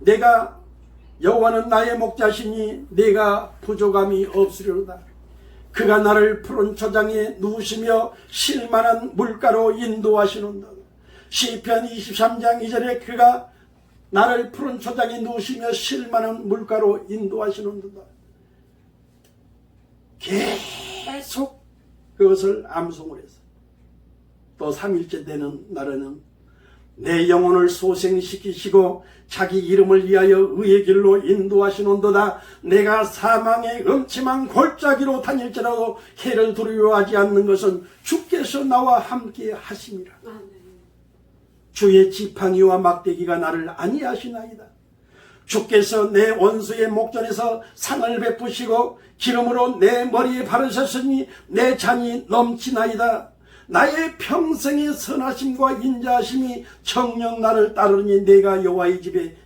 내가 여호와는 나의 목자시니 내가 부족함이 없으리로다. 그가 나를 푸른 초장에 누우시며 실만한 물가로 인도하시는다. 시편 23장 2절에 그가 나를 푸른 초장에 누우시며 실만한 물가로 인도하시는다. 계속 그것을 암송을 해서 또 3일째 되는 날에는 내 영혼을 소생시키시고 자기 이름을 위하여 의의 길로 인도하시는도다. 내가 사망의 음침한 골짜기로 다닐지라도 해를 두려워하지 않는 것은 주께서 나와 함께 하심이라. 주의 지팡이와 막대기가 나를 안위하시나이다. 주께서 내 원수의 목전에서 상을 베푸시고 기름으로 내 머리에 바르셨으니 내 잔이 넘치나이다. 나의 평생의 선하심과 인자하심이 정녕 나를 따르니 내가 여호와의 집에